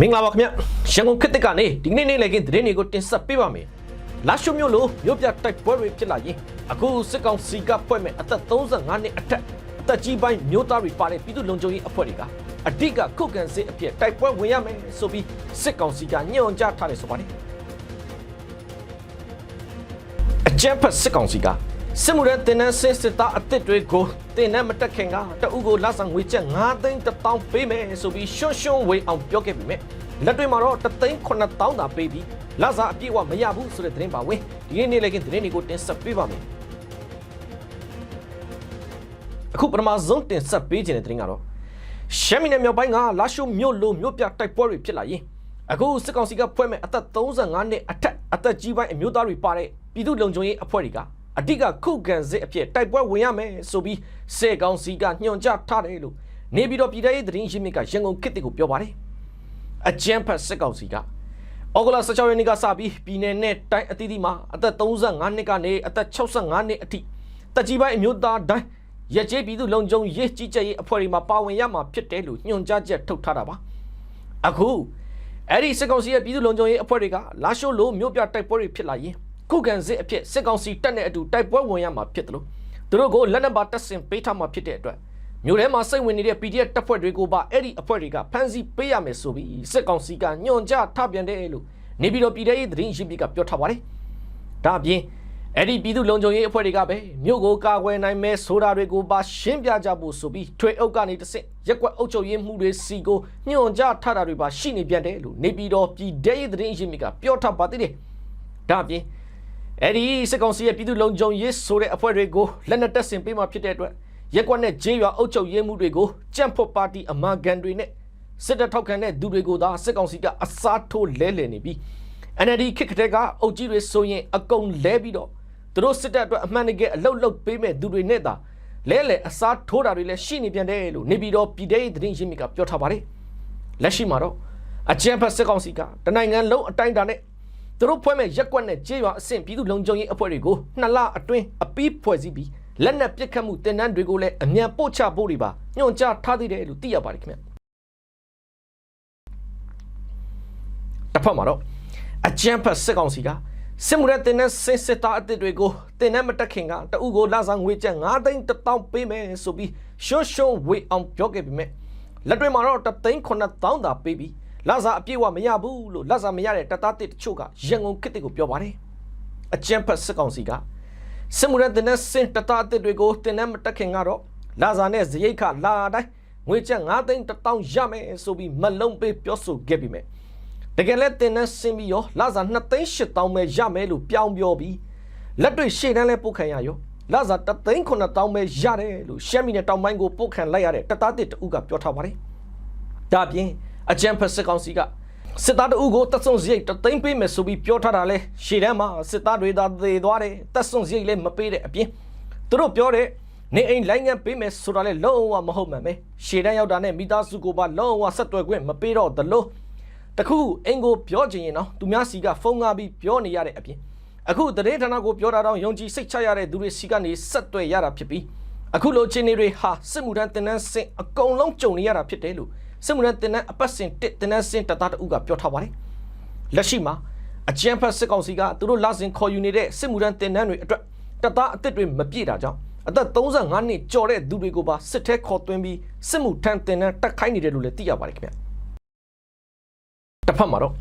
မင်္ဂလာပါခင်ဗျရန်ကုန်ခေတ်သစ်ကနေဒီကနေ့နေ့လည်ခင်းသတင်းတွေကိုတင်ဆက်ပေးပါမယ်လာရှုမျိုးလိုမြို့ပြတိုက်ပွဲတွေဖြစ်လာရင်အခုစစ်ကောင်စီကဖွဲ့မဲ့အသက်35နှစ်အထက်အသက်ကြီးပိုင်းမျိုးသားတွေပါတဲ့ပြည်သူ့လုံခြုံရေးအဖွဲ့တွေကအဓိကခုတ်ကန်စစ်အဖြစ်တိုက်ပွဲဝင်ရမယ်ဆိုပြီးစစ်ကောင်စီကညွှန်ကြားထားတယ်ဆိုပါတယ်အကြမ်းဖက်စစ်ကောင်စီက စစ်မှုရဲတင်နန်းစစ်စစ်သားအစ်စ်တွေကိုတင်နန်းမတက်ခင်ကတအုပ်ကိုလာဆောင်ငွေချက်9သိန်း1000ပေးမယ်ဆိုပြီးရှွန်းရှွန်းဝေးအောင်ပြောခဲ့ပြီမဲ့လက်တွေမှာတော့တသိန်း9000သာပေးပြီးလာစားအပြည့်အဝမရဘူးဆိုတဲ့သတင်းပါဝင်ဒီနေ့နေ့လည်းကသတင်းတွေကိုတင်ဆက်ပေးပါမယ်အခုပထမဆုံးတင်ဆက်ပေးခြင်းတဲ့သတင်းကတော့ရှမ်းပြည်နယ်မြောက်ပိုင်းကလာရှုမြို့လိုမြို့ပြတိုက်ပွဲတွေဖြစ်လာရင်အခုစစ်ကောင်စီကဖွဲ့မဲ့အသက်35နှစ်အထက်အသက်ကြီးပိုင်းအမျိုးသားတွေပါတဲ့ပြည်သူ့လုံခြုံရေးအဖွဲ့တွေက အဓိကခုခံစစ်အဖြစ်တိုက်ပွဲဝင်ရမယ်ဆိုပြီးစစ်ကောင်စီကညွှန်ကြားထားတယ်လို့နေပြည်တော်ပြည်ထောင်ရေးသတင်းရင်းမြစ်ကရန်ကုန်ခေတ်တစ်ကိုပြောပါတယ်အကြမ်းဖက်စစ်ကောင်စီကဩဂုတ်လ16ရက်နေ့ကစပြီးပြည်내နဲ့တိုင်းအသီးသီးမှာအသက်35နှစ်ကနေအသက်65နှစ်အထိတက်ကြီးပိုင်းအမျိုးသားတိုင်းရကြေးပြည်သူလုံခြုံရေးကြီးကြပ်ရေးအဖွဲ့တွေမှာပါဝင်ရမှာဖြစ်တယ်လို့ညွှန်ကြားချက်ထုတ်ထားတာပါအခုအဲ့ဒီစစ်ကောင်စီရဲ့ပြည်သူလုံခြုံရေးအဖွဲ့တွေကလာရှိုးလိုမြို့ပြတိုက်ပွဲတွေဖြစ်လာရင် ခုခံစစ်အဖြစ်စစ်ကောင်စီတပ်နဲ့အတူတိုက်ပွဲဝင်ရမှာဖြစ်တယ်လို့သူတို့ကိုလက်နက်ပါတပ်ဆင်ပေးထားမှာဖြစ်တဲ့အတွက်မြို့ထဲမှာစိတ်ဝင်နေတဲ့ PDF တပ်ဖွဲ့တွေကိုပါအဲ့ဒီအဖွဲ့တွေကဖမ်းဆီးပေးရမယ်ဆိုပြီးစစ်ကောင်စီကညွှန်ကြားထပြန်တယ်လို့နေပြည်တော်ပြည်ထောင်ရေးသတင်းရင်းမြစ်ကပြောထားပါတယ်။ဒါအပြင်အဲ့ဒီပြည်သူလုံခြုံရေးအဖွဲ့တွေကပဲမြို့ကိုကာကွယ်နိုင်မဲ့ဆိုတာတွေကိုပါရှင်းပြကြဖို့ဆိုပြီးထွေအုပ်ကနေတစ်ဆင့်ရက်ကွက်အုပ်ချုပ်ရေးမှုတွေစီကိုညွှန်ကြားထတာတွေပါရှိနေပြန်တယ်လို့နေပြည်တော်ပြည်ထောင်ရေးသတင်းရင်းမြစ်ကပြောထားပါသေးတယ်။ဒါအပြင် အဲ့ဒီစစ်ကောင်စီရဲ့ပြည်သူလုံခြုံရေးဆိုတဲ့အဖွဲ့တွေကိုလက်နက်တပ်ဆင်ပေးမှဖြစ်တဲ့အတွက်ရက်ကွက်နဲ့ဂျေးရွာအုပ်ချုပ်ရေးမှုတွေကိုကြံ့ဖို့ပါတီအမာကန်တွေနဲ့စစ်တပ်ထောက်ခံတဲ့သူတွေကိုသာစစ်ကောင်စီကအစားထိုးလဲလှယ်နေပြီး NLD ခစ်ခတဲ့ကအုပ်ကြီးတွေဆိုရင်အကုန်လဲပြီးတော့သူတို့စစ်တပ်အတွက်အမှန်တကယ်အလုတ်လုတ်ပေးမဲ့သူတွေနဲ့သာလဲလဲအစားထိုးတာတွေလည်းရှိနေပြန်တယ်လို့နေပြည်တော်ပြည်ထောင်ရေးသတင်းရင်းမြစ်ကပြောထားပါတယ်လက်ရှိမှာတော့အကြံဖတ်စစ်ကောင်စီကတနိုင်ငံလုံးအတိုင်းအတာနဲ့ သူတို့ဖွဲ့မဲ့ရက်ကွက်နဲ့ကြေးရွာအဆင့်ပြည်သူလုံခြုံရေးအဖွဲ့တွေကိုနှစ်လအတွင်းအပီးဖွဲ့စည်းပြီးလက်နက်ပစ်ခတ်မှုတင်နန်းတွေကိုလည်းအမြန်ပို့ချဖို့တွေပါညွှန်ကြားထားသေးတယ်လို့သိရပါတယ်ခင်ဗျတစ်ဖက်မှာတော့အကြံဖတ်စစ်ကောင်စီကစစ်မှုရဲတင်တဲ့စစ်စစ်သားအစ်စ်တွေကိုတင်တဲ့မတက်ခင်ကတအုပ်ကိုလာဆောင်ငွေကျပ်9သိန်း1000ပေးမယ်ဆိုပြီးရှွန်းရှွန်းဝေအောင်ပြောခဲ့ပြီးမြဲလက်တွေမှာတော့တသိန်း9000သာပေးပြီး လာစားအပြည့်ဝမရဘူးလို့လာစားမရတဲ့တပ်သားတစ်တချို့ကရန်ကုန်ခေတ်တွေကိုပြောပါတယ်အကြံဖတ်စစ်ကောင်စီကစစ်မှုရဲတင်တဲ့စစ်တပ်သားအစ်စ်တွေကိုတင်တဲ့မတက်ခင်ကတော့လာစားနဲ့ဇရိတ်ခလာတိုင်းငွေကျပ်9သိန်း1000ရမယ်ဆိုပြီးမလုံးပေးပြောဆိုခဲ့ပြီးမြဲတကယ်လဲတင်နဲ့ဆင်းပြီးရောလာစား2သိန်း8000ပဲရမယ်လို့ပြောင်းပြောပြီးလက်တွေ့ရှေ့တန်းလဲပုတ်ခံရရောလာစား3သိန်း9000ပဲရတယ်လို့ရှမ်းပြည်နယ်တောင်ပိုင်းကိုပုတ်ခံလိုက်ရတဲ့တပ်သားတစ်တဦးကပြောထားပါတယ်ဒါပြင် အကြံဖက်စစ်ကောင်စီကစစ်သားတအုပ်ကိုတပ်ဆုံစရိတ်တသိန်းပေးမယ်ဆိုပြီးပြောထားတာလဲရှေ့တန်းမှာစစ်သားတွေသာသေသွားတယ်တပ်ဆုံစရိတ်လည်းမပေးတဲ့အပြင်သူတို့ပြောတဲ့နေအိမ်လိုင်းငန်းပေးမယ်ဆိုတာလဲလုံးဝမဟုတ်မှန်ပဲရှေ့တန်းရောက်တာနဲ့မိသားစုကိုပါလုံးဝဆက်သွယ်ခွင့်မပေးတော့သလို့တခုအင်ကိုပြောချင်ရင်တော့သူများစီကဖုန်းကားပြီးပြောနေရတဲ့အပြင်အခုတရေဌာနကိုပြောတာတော့ယုံကြည်စိတ်ချရတဲ့သူတွေစီကနေဆက်သွယ်ရတာဖြစ်ပြီးအခုလိုချင်းတွေဟာစစ်မှုထမ်းတင်နန်းစင်အကုန်လုံးကြုံနေရတာဖြစ်တယ်လို့ စစ်မှုထမ်းတင်နန်းအပတ်စဉ်တစ်တင်နန်းစင်တပ်သားတအုပ်ကပြောထားပါတယ်လက်ရှိမှာအကြံဖတ်စစ်ကောင်စီကသူတို့လစဉ်ခေါ်ယူနေတဲ့စစ်မှုထမ်းတင်နန်းတွေအတွက်တပ်သားအသစ်တွေမပြည့်တာကြောင့်အသက်35နှစ်ကျော်တဲ့သူတွေကိုပါစစ်ထဲခေါ်သွင်းပြီးစစ်မှုထမ်းတင်နန်းတက်ခိုင်းနေတယ်လို့လည်းသိရပါတယ်ခင်ဗျတစ်ဖက်မှာတော့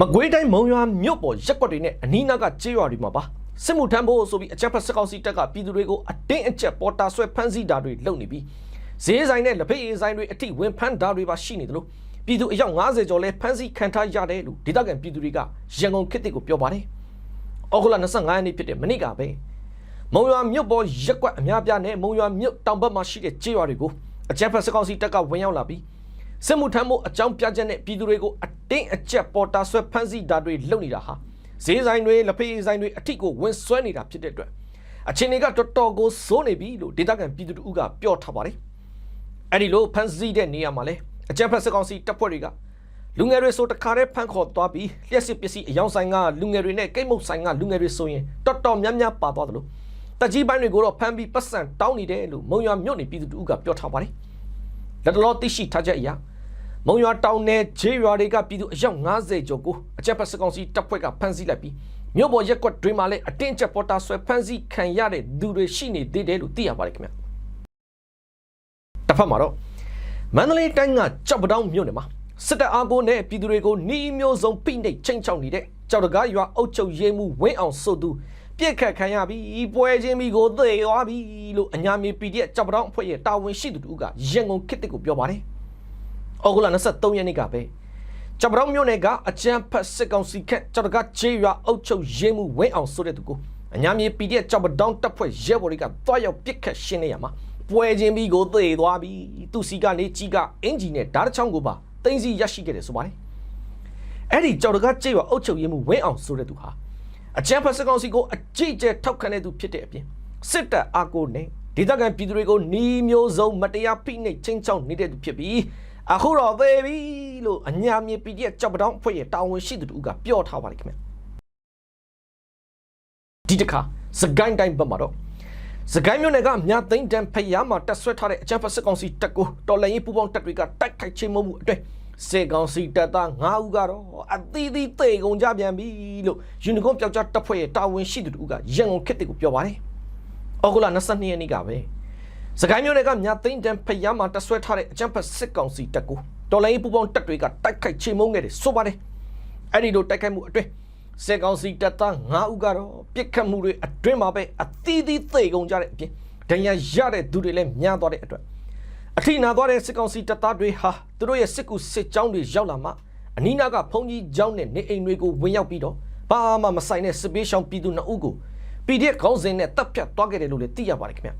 မကွေးတိုင်းမုံရွာမြို့ပေါ်ရက်ကွက်တွေနဲ့အနီးနားကကျေးရွာတွေမှာပါစစ်မှုထမ်းဖို့ဆိုပြီးအကြမ်းဖက်စစ်ကောင်စီတပ်ကပြည်သူတွေကိုအတင်းအကျပ်ပေါ်တာဆွဲဖမ်းဆီးတာတွေလုပ်နေပြီး ဈေးဆိုင်နဲ့လက်ဖက်ရည်ဆိုင်တွေအထိဝင်ဖမ်းတာတွေပါရှိနေတယ်လို့ပြည်သူအယောက်90ကျော်လဲဖမ်းဆီးခံထားရတယ်လို့ဒေသခံပြည်သူတွေကရန်ကုန်ခေတ်တစ်ကိုပြောပါတယ်။အောက်ဂလ25ရက်နေ့ဖြစ်တဲ့မနေ့ကပဲမုံရွာမြို့ပေါ်ရက်ကွက်အများပြားနဲ့မုံရွာမြို့တောင်ဘက်မှာရှိတဲ့ကျေးရွာတွေကိုအကြမ်းဖက်စစ်ကောင်စီတပ်ကဝင်ရောက်လာပြီးစစ်မှုထမ်းမှုအကြောင်းပြချက်နဲ့ပြည်သူတွေကိုအတင်းအကျပ်ပေါ်တာဆွဲဖမ်းဆီးတာတွေလုပ်နေတာဟာဈေးဆိုင်တွေလက်ဖက်ရည်ဆိုင်တွေအထိကိုဝင်ဆွဲနေတာဖြစ်တဲ့အတွက်အချင်းတွေကတော်တော်ကိုစိုးနေပြီလို့ဒေသခံပြည်သူတို့ကပြောထားပါတယ်။ အဲ့ဒီလိုဖမ်းဆီးတဲ့နေရာမှာလဲအကြမ်းဖက်စစ်ကောင်စီတပ်ဖွဲ့တွေကလူငယ်တွေဆိုတခါတည်းဖမ်းခေါ်သွားပြီးလျှက်စစ်ပစ္စည်းအယောင်ဆိုင်ကလူငယ်တွေနဲ့ကိတ်မုတ်ဆိုင်ကလူငယ်တွေဆိုရင်တော်တော်များများပါသွားတယ်လို့တက်ကြီးပိုင်းတွေကိုတော့ဖမ်းပြီးပတ်စံတောင်းနေတယ်လို့မုံရွာမြို့နယ်ပြည်သူတို့ကပြောထားပါတယ်။လက်တော်သိရှိထားချက်အရမမုံရွာတောင်နယ်ဂျေးရွာတွေကပြည်သူအယောက်90ကျော်ကိုအကြက်ဖက်စကောင်စီတပ်ဖွဲ့ကဖမ်းဆီးလိုက်ပြီးမြို့ပေါ်ရက်ကွက်တွေမှာလည်းအတင်းကျပ်ပေါ်တာဆွဲဖမ်းဆီးခံရတဲ့သူတွေရှိနေသေးတယ်လို့သိရပါတယ်ခင်ဗျတစ် ဖက်မှာတော့မန္တလေးတိုင်းကကြောက်ပတောင်းမြို့နယ်မှာစစ်တပ်အားကိုနဲ့ပြည်သူတွေကိုနှီးမျိုးစုံဖိနှိပ်ချိန်ချောက်နေတဲ့ကြောက်တကားရွာအုပ်ချုပ်ရေးမှုဝင်းအောင်ဆိုသူပြစ်ခတ်ခံရပြီးပွဲချင်းပြီးကိုသေသွားပြီလို့အညာမီ PDF ကြောက်ပတောင်းအဖွဲ့ရဲ့တာဝန်ရှိသူတို့ကရန်ကုန်ခေတ်တစ်ကိုပြောပါတယ်။အောက်ဂလ23ရက်နေ့ကပဲကြောက်ပတောင်းမြို့နယ်ကအကြမ်းဖက်စစ်ကောင်စီခက်ကြောက်တကားချေးရွာအုပ်ချုပ်ရေးမှုဝင်းအောင်ဆိုတဲ့သူကိုအညာမီ PDF ကြောက်ပတောင်းတပ်ဖွဲ့ရဲဘော်တွေကတွားရောက်ပြစ်ခတ်ရှင်းနေရမှာ ပွဲချင်းပြီးကိုသေသွားပြီသူစီကနေကြီးကအင်ဂျီနဲ့ဓာတ်တစ်ချောင်းကိုပါတင်းစီရရှိခဲ့တယ်ဆိုပါတယ်။အဲ့ဒီကြောက်တကားချေးရွာအုပ်ချုပ်ရေးမှုဝင်းအောင်ဆိုတဲ့သူဟာအကြမ်းဖက်စစ်ကောင်စီကိုအကြိတ်ကျဲထောက်ခံတဲ့သူဖြစ်တဲ့အပြင်စစ်တပ်အာကိုနဲ့ဒေသခံပြည်သူတွေကိုနှီးမျိုးစုံမတရားဖိနှိပ်ချင်းချောက်နေတဲ့သူဖြစ်ပြီးအခုတော့သေးပြီလို့အညာမြေ PDF ကြောက်ပတောင်းအဖွဲ့ရဲ့တာဝန်ရှိသူတို့ကပြောထားပါလိမ့်ခင်ဗျဒီတစ်ခါစကိုင်းတိုင်းဘက်မှာတော့ စကိုင်းမြို့နယ်ကမြသိန်းတန်ဖျားမှာတက်ဆွဲထားတဲ့အကြမ်းဖက်စစ်ကောင်စီတပ်ကိုတော်လှန်ရေးပူးပေါင်းတပ်တွေကတိုက်ခိုက်ချင်းမမှုအတွင်းစေကောင်စီတပ်သား9ဦးကတော့အသီးသီးသေကုန်ကြပြန်ပြီလို့ယူနီကွန်ပျောက်ကြားတပ်ဖွဲ့ရဲ့တာဝန်ရှိသူတို့ကရန်ကုန်ခေတ်တွေကိုပြောပါတယ်။အောက်တိုဘာ22ရက်နေ့ကပဲစကိုင်းမြို့နယ်ကမြသိန်းတန်ဖျားမှာတက်ဆွဲထားတဲ့အကြမ်းဖက်စစ်ကောင်စီတပ်ကိုတော်လိုင်းပူပေါင်းတပ်တွေကတိုက်ခိုက်ချေမှုန်းခဲ့တယ်ဆိုပါတယ်။အဲ့ဒီလိုတိုက်ခိုက်မှုအတွင်း စစ်ကောင်စီတပ်သား9ဦးကတော့ပြစ်ခတ်မှုတွေအတွင်းမှာပဲအသီးသီးသေကုန်ကြတဲ့အပြင်ဒဏ်ရာရတဲ့သူတွေလည်းများသွားတဲ့အတွက်အထိနာသွားတဲ့စစ်ကောင်စီတပ်သားတွေဟာသူတို့ရဲ့စစ်ကူစစ်ကြောင်းတွေရောက်လာမှအနီးနားကဖုန်ကြီးကျောင်းနဲ့နေအိမ်တွေကိုဝင်ရောက်ပြီးတော့ဘာမှမဆိုင်တဲ့စစ်ပေးရှောင်ပြည်သူ2ဦးကို PDF ခေါင်းစဉ်နဲ့တပ်ဖြတ်သွားခဲ့တယ်လို့လည်းသိရပါတယ်ခင်ဗျ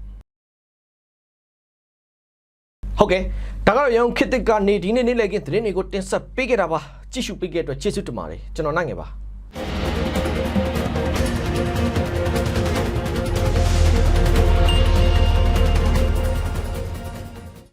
ဟုတ်ကဲ့ဒါကတော့ရောင်ခစ်တစ်ကနေဒီနေ့နေ့လည်ကင်းသတင်းတွေကိုတင်ဆက်ပေးခဲ့တာပါကြည့်ရှုပေးခဲ့တဲ့အတွက်ကျေးဇူးတင်ပါတယ်ကျွန်တော်နိုင်ငယ်ပါ